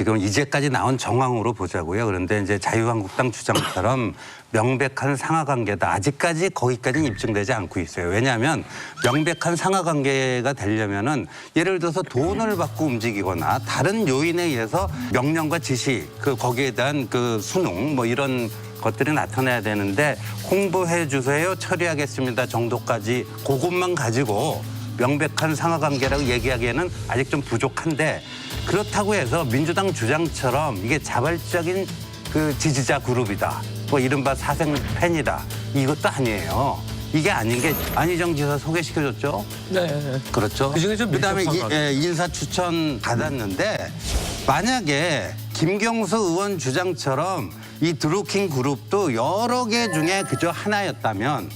지금 이제까지 나온 정황으로 보자고요. 그런데 이제 자유한국당 주장처럼 명백한 상하관계다. 아직까지 거기까지는 입증되지 않고 있어요. 왜냐하면 명백한 상하관계가 되려면은 예를 들어서 돈을 받고 움직이거나 다른 요인에 의해서 명령과 지시, 그 거기에 대한 그 순응 뭐 이런 것들이 나타나야 되는데 홍보해 주세요 처리하겠습니다 정도까지 그것만 가지고 명백한 상하관계라고 얘기하기에는 아직 좀 부족한데 그렇다고 해서 민주당 주장처럼 이게 자발적인 그 지지자 그룹이다 뭐 이른바 사생 팬이다 이것도 아니에요 이게 아닌 게 안희정 지사 소개시켜줬죠 네. 그렇죠. 그중에 좀 그다음에 이- 예, 인사 추천 받았는데 만약에 김경수 의원 주장처럼 이 드루킹 그룹도 여러 개 중에 그저 하나였다면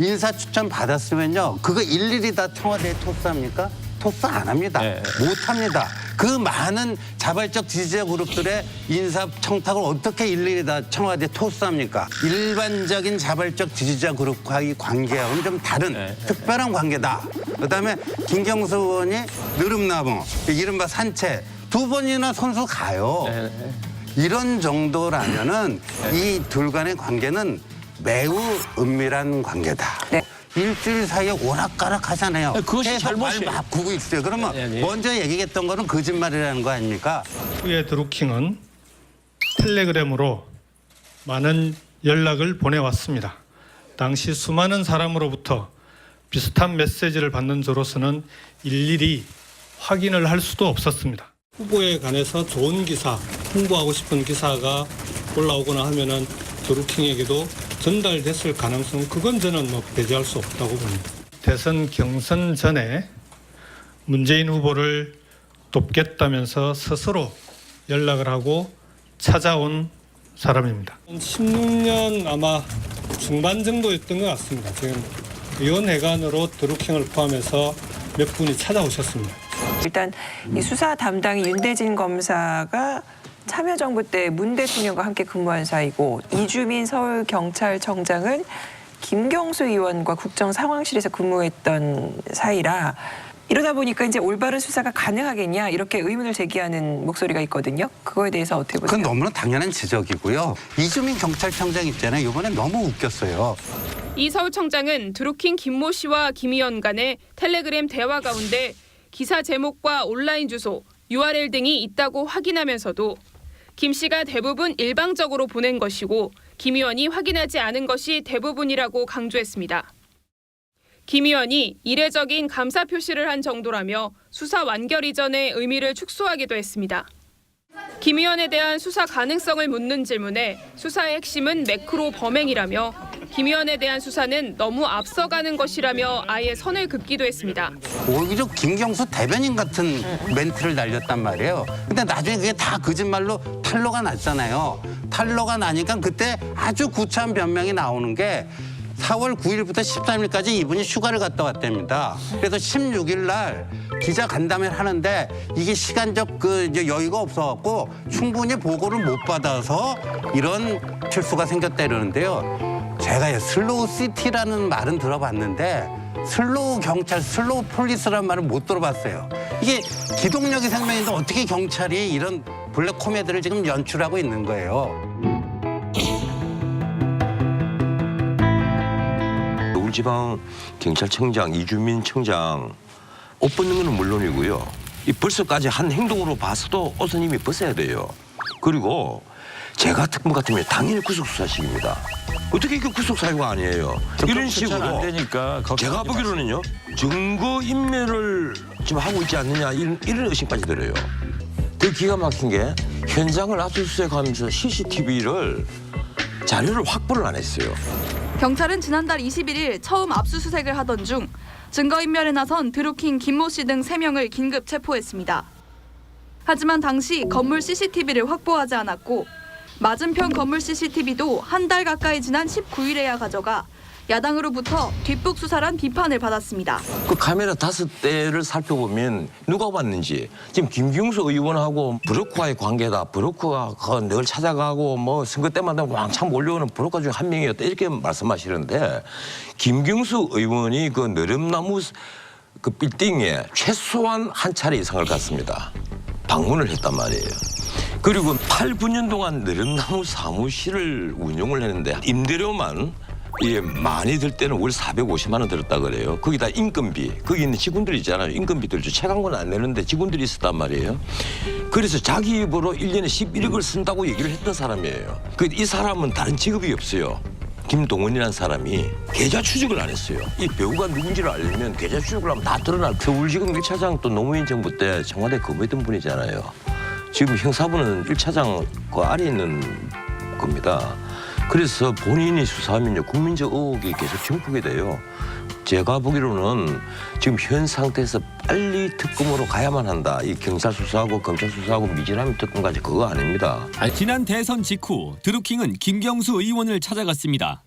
인사 추천 받았으면요 그거 일일이 다 청와대에 토스합니까? 토스 안 합니다. 네. 못 합니다. 그 많은 자발적 지지자 그룹들의 인사 청탁을 어떻게 일일이 다 청와대에 토스합니까? 일반적인 자발적 지지자 그룹과의 관계하고는 좀 다른 네. 특별한 관계다. 그다음에 김경수 의원이 느릅나무, 이른바 산채 두 번이나 선수 가요. 네, 네. 이런 정도라면은 이 둘 간의 관계는 매우 은밀한 관계다. 네. 일주일 사이에 오락가락 하잖아요. 네, 그것이 계속 말 잘못이에요. 바꾸고 있어요. 그러면 네, 네. 먼저 얘기했던 거는 거짓말이라는 거 아닙니까? 후에 드루킹은 텔레그램으로 많은 연락을 보내왔습니다. 당시 수많은 사람으로부터 비슷한 메시지를 받는 저로서는 일일이 확인을 할 수도 없었습니다. 후보에 관해서 좋은 기사, 홍보하고 싶은 기사가 올라오거나 하면은 드루킹에게도 전달됐을 가능성 그건 저는 뭐 배제할 수 없다고 봅니다. 대선 경선 전에 문재인 후보를 돕겠다면서 스스로 연락을 하고 찾아온 사람입니다. 16년 아마 중반 정도였던 것 같습니다. 지금 의원회관으로 드루킹을 포함해서 몇 분이 찾아오셨습니다. 일단 이 수사 담당이 윤대진 검사가 참여정부 때 문 대통령과 함께 근무한 사이고 이주민 서울경찰청장은 김경수 의원과 국정상황실에서 근무했던 사이라 이러다 보니까 이제 올바른 수사가 가능하겠냐 이렇게 의문을 제기하는 목소리가 있거든요. 그거에 대해서 어떻게 보세요? 그건 너무나 당연한 지적이고요. 이주민 경찰청장 있잖아요. 이번에 너무 웃겼어요. 이 서울청장은 드루킹 김모 씨와 김 의원 간의 텔레그램 대화 가운데 기사 제목과 온라인 주소, URL 등이 있다고 확인하면서도 김 씨가 대부분 일방적으로 보낸 것이고 김 의원이 확인하지 않은 것이 대부분이라고 강조했습니다. 김 의원이 이례적인 감사 표시를 한 정도라며 수사 완결 이전의 의미를 축소하기도 했습니다. 김 의원에 대한 수사 가능성을 묻는 질문에 수사의 핵심은 매크로 범행이라며 김 의원에 대한 수사는 너무 앞서가는 것이라며 아예 선을 긋기도 했습니다. 오히려 김경수 대변인 같은 멘트를 날렸단 말이에요. 근데 나중에 그게 다 거짓말로 탄로가 났잖아요. 탄로가 나니까 그때 아주 구차한 변명이 나오는 게 4월 9일부터 13일까지 이분이 휴가를 갔다 왔답니다. 그래서 16일 날 기자 간담회를 하는데 이게 시간적 그 이제 여유가 없어갖고 충분히 보고를 못 받아서 이런 실수가 생겼다 이러는데요. 제가 슬로우 시티라는 말은 들어봤는데 슬로우 경찰, 슬로우 폴리스라는 말을 못 들어봤어요. 이게 기동력이 생명인데 어떻게 경찰이 이런 블랙 코미디를 지금 연출하고 있는 거예요. 서울지방 경찰청장 이주민 청장 옷 벗는 거는 물론이고요. 이 벌써까지 한 행동으로 봐서도 이미 벗어야 돼요. 그리고 제가 특무 같으면 당연히 구속 수사식입니다. 어떻게 이게 구속 사유가 아니에요? 이런 식으로 안 되니까 제가 보기로는요 증거 인멸을 지금 하고 있지 않느냐 이런, 이런 의심까지 들어요. 그 기가 막힌 게 현장을 압수수색하면서 CCTV를 자료를 확보를 안 했어요. 경찰은 지난달 21일 처음 압수수색을 하던 중 증거인멸에 나선 드루킹 김모 씨 등 3명을 긴급 체포했습니다. 하지만 당시 건물 CCTV를 확보하지 않았고 맞은편 건물 CCTV도 한 달 가까이 지난 19일에야 가져가 야당으로부터 뒷북 수사란 비판을 받았습니다. 그 카메라 다섯 대를 살펴보면 누가 봤는지 지금 김경수 의원하고 브로커와의 관계다. 브로커가 그늘 찾아가고 뭐 선거 때마다 왕창 몰려오는 브로커 중 한 명이었다 이렇게 말씀하시는데 김경수 의원이 그 느릅나무 그 빌딩에 최소한 한 차례 이상을 갔습니다. 방문을 했단 말이에요. 그리고 8, 9년 동안 느른나무 사무실을 운영을 했는데 임대료만 예, 많이 들 때는 월 450만 원 들었다 그래요. 거기다 인건비, 거기 있는 직원들 있잖아요. 인건비들 최강건 안 내는데 직원들이 있었단 말이에요. 그래서 자기 입으로 1년에 11억을 쓴다고 얘기를 했던 사람이에요. 그 이 사람은 다른 직업이 없어요. 김동원이라는 사람이 계좌 추적을 안 했어요. 이 배우가 누군지를 알려면 계좌 추적을 하면 다 드러날. 서울지검 1차장 또 노무현 정부 때 청와대 근무했던 분이잖아요. 지금 형사부는 1차장 그 아래 있는 겁니다. 그래서 본인이 수사하면요 국민적 의혹이 계속 증폭이 돼요. 제가 보기로는 지금 현 상태에서 빨리 특검으로 가야만 한다. 이 경찰 수사하고 검찰 수사하고 미진함 특검까지 그거 아닙니다. 지난 대선 직후 드루킹은 김경수 의원을 찾아갔습니다.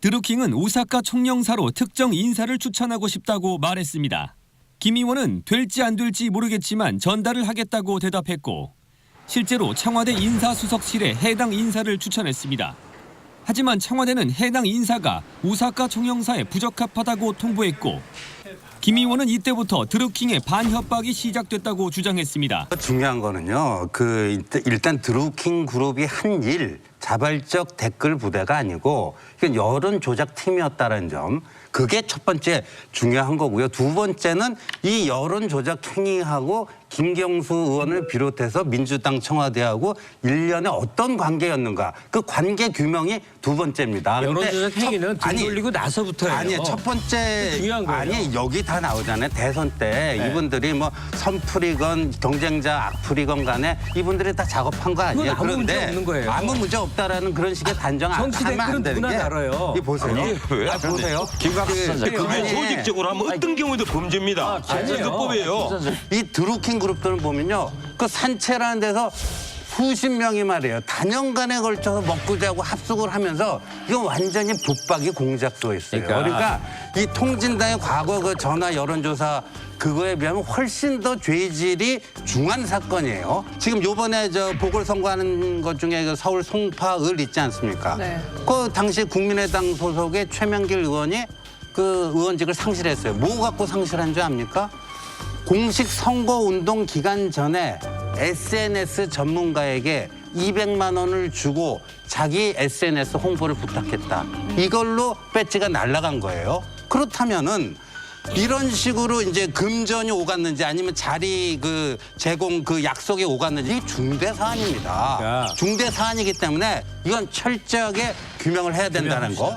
드루킹은 오사카 총영사로 특정 인사를 추천하고 싶다고 말했습니다. 김 의원은 될지 안 될지 모르겠지만 전달을 하겠다고 대답했고 실제로 청와대 인사수석실에 해당 인사를 추천했습니다. 하지만 청와대는 해당 인사가 오사카 총영사에 부적합하다고 통보했고 김 의원은 이때부터 드루킹의 반협박이 시작됐다고 주장했습니다. 중요한 거는요. 그 일단- 드루킹 그룹이 한 일 자발적 댓글 부대가 아니고 여론 조작 팀이었다는 점. 그게 첫 번째 중요한 거고요. 두 번째는 이 여론 조작 행위하고 김경수 의원을 비롯해서 민주당 청와대하고 일련의 어떤 관계였는가 그 관계 규명이 두 번째입니다. 여론조작 첫- 행위는 등 아니, 돌리고 나서부터예요. 아니 첫 번째 중요한 거예요. 아니 여기 다 나오잖아요. 대선 때 이분들이 뭐 선풀이건 경쟁자 악플이건 간에 이분들이 다 작업한 거 아니에요. 아무 문제 없는 거예요. 아무 문제 없다라는 그런 식의 단정 안 정치 댓글은 되는 게. 누구나 달아요. 이 보세요. 아니, 왜 아, 안 보세요. 김학 수선생 그- 그게 조직적으로 하면 어떤 경우에도 범죄입니다. 선거법이에요. 이 드루킹 그룹들을 보면요. 그 산채라는 데서 수십 명이 말이에요. 단연간에 걸쳐서 먹고 자고 합숙을 하면서 이건 완전히 붙박이 공작소였어요. 그러니까. 그러니까, 이 통진당의 과거 그 전화 여론조사 그거에 비하면 훨씬 더 죄질이 중한 사건이에요. 지금 요번에 저 보궐선거하는 것 중에 그 서울 송파을 있지 않습니까? 네. 그 당시 국민의당 소속의 최명길 의원이 그 의원직을 상실했어요. 뭐 갖고 상실한 줄 압니까? 공식 선거 운동 기간 전에 SNS 전문가에게 200만 원을 주고 자기 SNS 홍보를 부탁했다. 이걸로 배지가 날라간 거예요. 그렇다면은 이런 식으로 이제 금전이 오갔는지 아니면 자리 그 제공 그 약속이 오갔는지 이 중대 사안입니다. 야. 중대 사안이기 때문에 이건 철저하게 규명을 해야 된다는 거.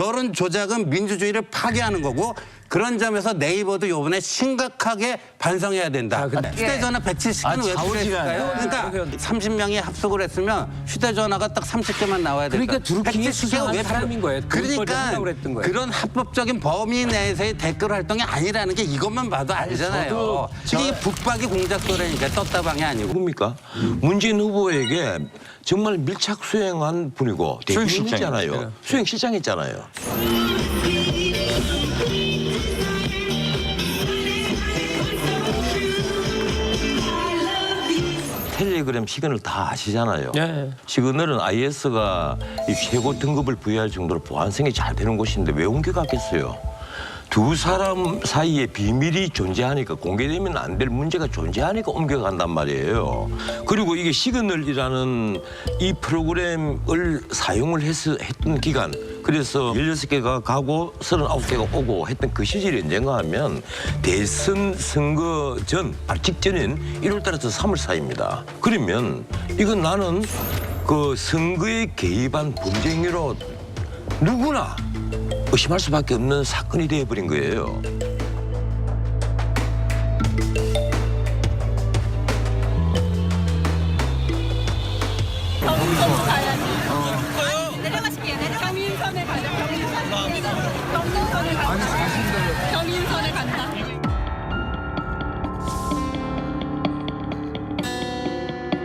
여론 조작은 민주주의를 파괴하는 거고 그런 점에서 네이버도 요번에 심각하게 반성해야 된다. 아, 근데- 휴대전화 170개는 아, 왜 좌우지간. 필요했을까요? 그러니까 그러면- 30명이 합숙을 했으면 휴대전화가 딱 30개만 나와야 될까? 그러니까 드루킹이 수상한 사람인 거예요. 돈벌이 그러니까 하려고 그랬던 거예요. 그런 합법적인 범위 내에서의 댓글 활동이 아니라는 게 이것만 봐도 알잖아요. 이게 북박이 공작소라니까 떴다방이 아니고. 누굽니까? 문재인 후보에게 정말 밀착 수행한 분이고 대통령이잖아요. 수행실장했잖아요. 텔레그램 시그널 다 아시잖아요. 네. 시그널은 IS가 이 최고 등급을 부여할 정도로 보안성이 잘 되는 곳인데 왜 옮겨갔겠어요? 두 사람 사이에 비밀이 존재하니까 공개되면 안 될 문제가 존재하니까 옮겨간단 말이에요. 그리고 이게 시그널이라는 이 프로그램을 사용을 했, 했던 기간 그래서 16개가 가고 39개가 오고 했던 그 시절이 언젠가 하면 대선 선거 전, 직전인 1월 달에서 3월 사이입니다. 그러면 이건 나는 그 선거에 개입한 범죄 행위로 누구나 의심할 수밖에 없는 사건이 되어버린 거예요.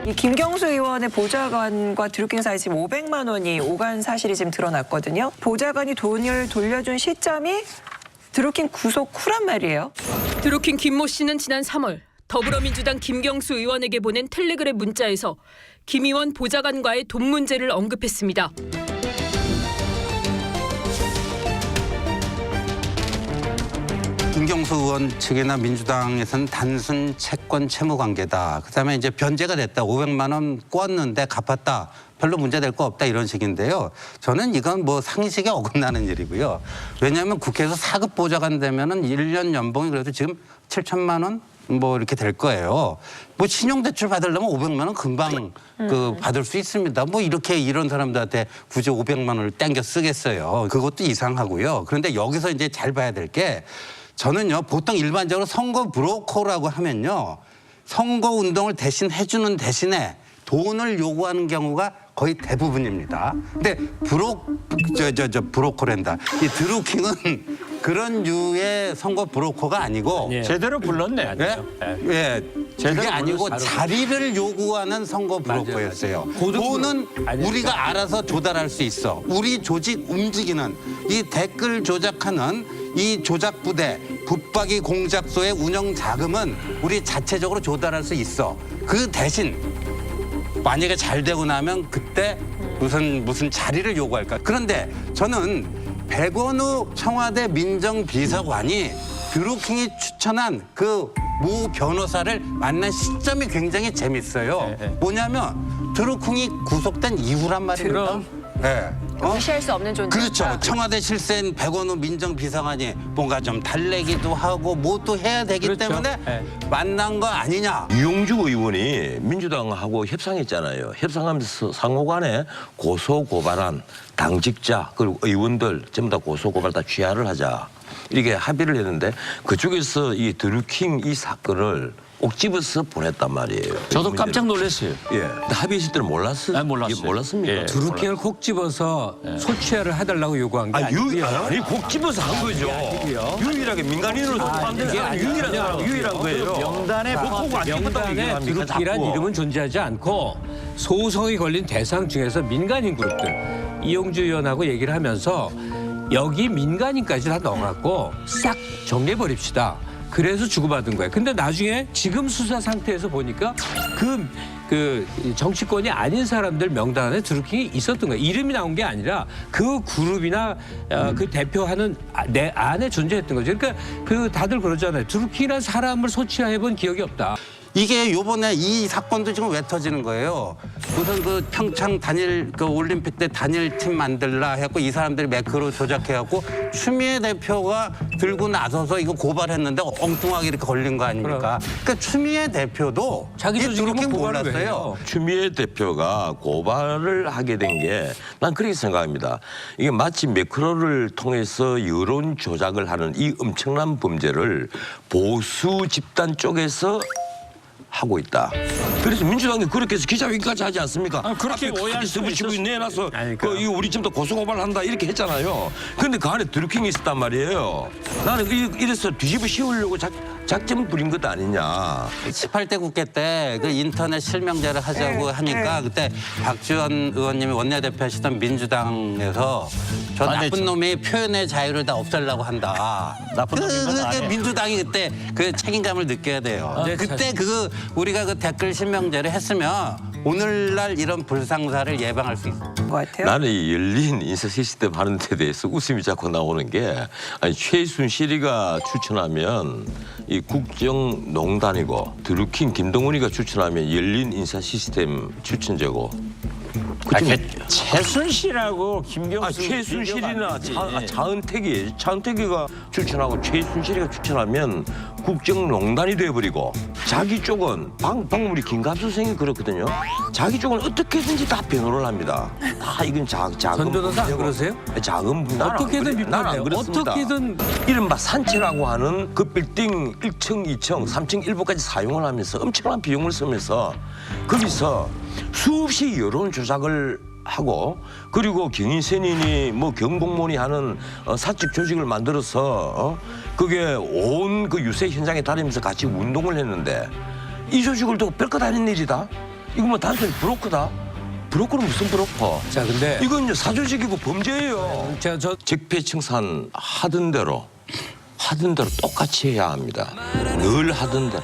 이 김경수 의원의 보좌관과 드루킹 사이 지금 500만 원이 오간 사실이 지금 드러났거든요. 보좌관이 돈을 돌려준 시점이 드루킹 구속 후란 말이에요. 드루킹 김모 씨는 지난 3월 더불어민주당 김경수 의원에게 보낸 텔레그램 문자에서 김 의원 보좌관과의 돈 문제를 언급했습니다. 김 김경수 의원 측이나 민주당에서는 단순 채권 채무 관계다. 그다음에 이제 변제가 됐다. 500만 원 꿨는데 갚았다. 별로 문제될 거 없다 이런 식인데요. 저는 이건 뭐 상식에 어긋나는 일이고요. 왜냐하면 국회에서 사급 보좌관 되면은 1년 연봉이 그래도 지금 7천만 원 뭐 이렇게 될 거예요. 뭐 신용대출 받으려면 500만 원 금방 그 받을 수 있습니다. 뭐 이렇게 이런 사람들한테 굳이 500만 원을 땡겨 쓰겠어요. 그것도 이상하고요. 그런데 여기서 이제 잘 봐야 될 게 저는요 보통 일반적으로 선거 브로커라고 하면요 선거 운동을 대신 해주는 대신에 돈을 요구하는 경우가 거의 대부분입니다. 근데 브로 저저저 브로커랜다. 이 드루킹은 그런 류의 선거 브로커가 아니고 제대로 불렀네. 예? 예. 예. 제대로 그게 아니고 자리를 요구하는 선거 브로커였어요. 돈은 아니니까. 우리가 알아서 조달할 수 있어. 우리 조직 움직이는 이 댓글 조작하는 이 조작 부대 붙박이 공작소의 운영 자금은 우리 자체적으로 조달할 수 있어. 그 대신 만약에 잘 되고 나면 그때 무슨 무슨 자리를 요구할까? 그런데 저는 백원우 청와대 민정비서관이 드루킹이 추천한 그 모 변호사를 만난 시점이 굉장히 재밌어요. 뭐냐면 드루킹이 구속된 이후란 말입니다. 네. 어? 무시할 수 없는 존재. 그렇죠. 청와대 실세인 백원우 민정비서관이 뭔가 좀 달래기도 하고 뭐 또 해야 되기 그렇죠. 때문에 만난 거 아니냐. 이용주 의원이 민주당하고 협상했잖아요. 협상하면서 상호간에 고소 고발한 당직자 그리고 의원들 전부 다 고소 고발 다 취하를 하자 이렇게 합의를 했는데 그쪽에서 이 드루킹 이 사건을 꼭 집어서 보냈단 말이에요. 저도 깜짝 놀랐어요. 예. 근데 합의했을 때는 몰랐어. 아, 몰랐어요. 예, 몰랐습니까? 예. 두루킹을 콕 집어서 소취하를 해달라고 요구한 게 아, 유, 아니고요. 아니, 꼭 집어서 한 거죠. 유일하게 민간인으로 포함된 이게 사람 유일한 사람, 유일한 거예요. 명단에 뭐 보고 안 명단에 얘기합니까, 드루킹이란. 이름은 존재하지 않고 소송이 걸린 대상 중에서 민간인 그룹들 이용주 의원하고 얘기를 하면서 여기 민간인까지 다 넣어갖고 싹 정리해 버립시다. 그래서 주고받은 거예요. 근데 나중에 지금 수사 상태에서 보니까 그, 그 정치권이 아닌 사람들 명단에 드루킹이 있었던 거예요. 이름이 나온 게 아니라 그 그룹이나 어, 그 대표하는 아- 내 안에 존재했던 거죠. 그러니까 그 다들 그러잖아요. 드루킹이라는 사람을 소취해 본 기억이 없다. 이게 요번에 이 사건도 지금 왜 터지는 거예요? 우선 그 평창 단일 그 올림픽 때 단일 팀 만들라 해갖고 이 사람들이 매크로 조작해갖고 추미애 대표가 들고 나서서 이거 고발했는데 엉뚱하게 이렇게 걸린 거 아닙니까? 그러니까 추미애 대표도 자기 이 조직이면 드루킹 고발을 왜 몰랐어요. 추미애 대표가 고발을 하게 된 게 난 그렇게 생각합니다. 이게 마치 매크로를 통해서 여론 조작을 하는 이 엄청난 범죄를 보수 집단 쪽에서 하고 있다. 그래서 민주당이 그렇게 해서 기자회견까지 하지 않습니까? 아, 그렇게 오해할 써붙이고 있었- 내놔서 아니, 그 이거 우리 지금도 고소고발한다 이렇게 했잖아요. 근데 그 안에 드루킹이 있었단 말이에요. 나는 이- 이래서 뒤집어 씌우려고 작, 작전 부린 것 아니냐. 18대 국회 때 그 인터넷 실명제를 하자고 하니까 그때 박지원 의원님이 원내대표 하시던 민주당에서 저 나쁜 놈이 표현의 자유를 다 없애려고 한다. 나쁜 그, 그 민주당이 그때 그 책임감을 느껴야 돼요. 네, 그때 그 우리가 그 댓글 실명제를 했으면 오늘날 이런 불상사를 예방할 수 있어. 것 같아요. 나는 이 열린 인사 시스템 하는 데 대해서 웃음이 자꾸 나오는 게 아니 최순실이가 추천하면 이 국정농단이고 드루킹 김동훈이가 추천하면 열린 인사 시스템 추천제고 아, 최순실하고 김경수 아, 최순실이나 차, 아, 차은택이 차은택이가 추천하고 최순실이가 추천하면 국정농단이 돼버리고 자기 쪽은 방, 방물이 김갑수생이 그렇거든요. 자기 쪽은 어떻게든지 다 변호를 합니다. 다 이건 자, 자금 전 변호사 안. 그러세요? 나는 안 어떻게든 비판해요. 어떻게든 이른바 산채라고 하는 그 빌딩 1층, 2층, 3층 일부까지 사용을 하면서 엄청난 비용을 쓰면서 거기서 수없이 여론 조작을 하고 그리고 경인선인이 뭐 경공무원이 하는 어, 사측 조직을 만들어서 어? 그게 온 그 유세 현장에 다니면서 같이 운동을 했는데 이 조직을 두고 별것 아닌 일이다. 이거 뭐 단순히 브로커다. 브로커는 무슨 브로커? 자 근데 이건 사조직이고 범죄예요. 제가 저 적폐청산 하던 대로 하던 대로 똑같이 해야 합니다. 늘 하던 대로.